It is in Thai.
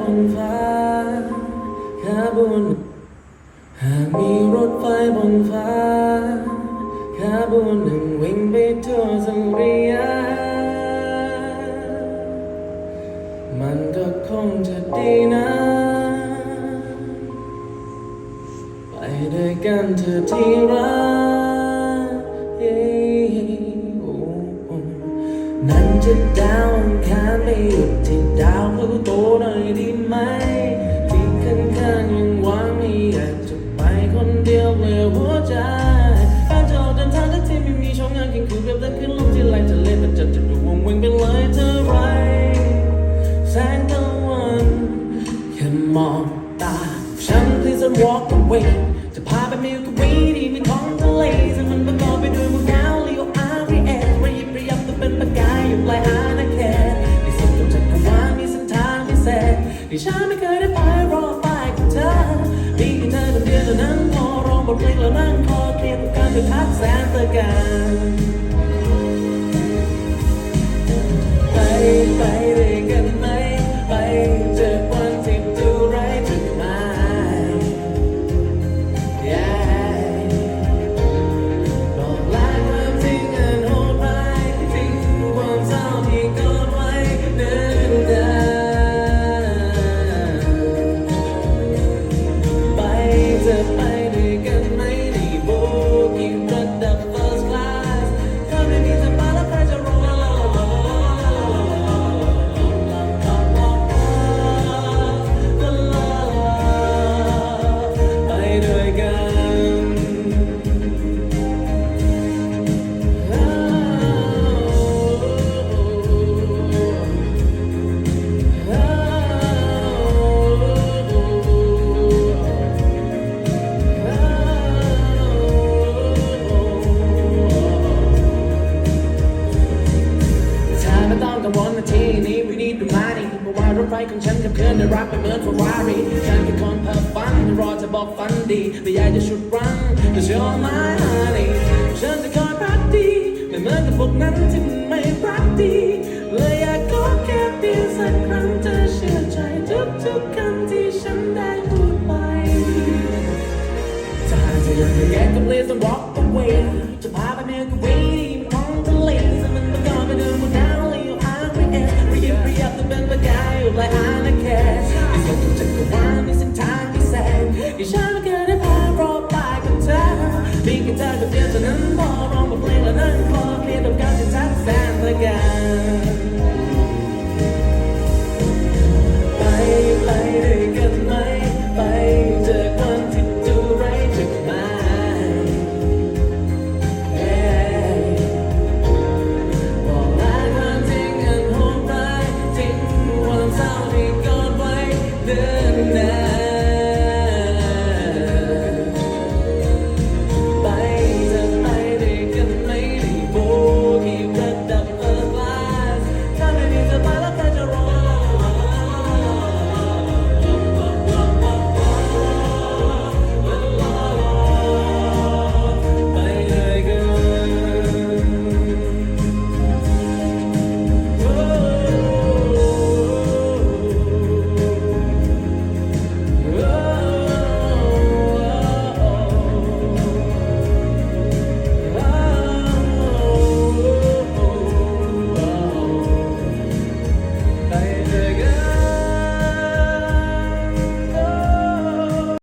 บนฟ้าขบวนหากมีรถไฟบนฟ้าขบวนหนึ่งวิ่งไปทั่วสุริยะมันก็คงจะดีนะ ไปด้วยกันเธอที่รักนั่นจะดาว ไปหยุดที่ดาวพลูโตหน่อยดีไหม ที่ข้างๆยังว่างไม่อยากจะไปคนเดียวเปลี่ยหัวใจกาจะออกเดินทางทั้งที่ไม่มีช่องงานกินคือเปรียบเทียขึ้นลงที่ไหลจะเล่นแต่จะจะดูวงเวงไปเลยเธอไรแสงตะวันแค่มองตาฉัน please don't walk away จะพาไปมิลกวีดีมีท้องทะเลซึ่งมัน ที่ฉันไม่เคยได้ไปรอไปกับเธอมีแค่เธอคนเดียวเท่านั้นพอร้องบทเพลงแล้วนั่งคอเคลียร์กับการไปทักแสนตะการ ไฟของฉันกับเคลื่อนได้รับไปเหมือนฟอร์รารี่ฉันเป็นคนเพ้อฝันรอจะบอกฝันดีแต่อยากจะชุดรังแต่เชื่อไหมฮันนี่ฉันจะคอยรักดีไม่เหมือนกับพวกนั้นที่ไม่รักดีเลยอยากขอแค่เพียงสักครั้งเธอเชื่อใจทุกๆคำที่ฉันได้พูดไปถ้าเธอยังไม่แยกก็ please don't walk away again.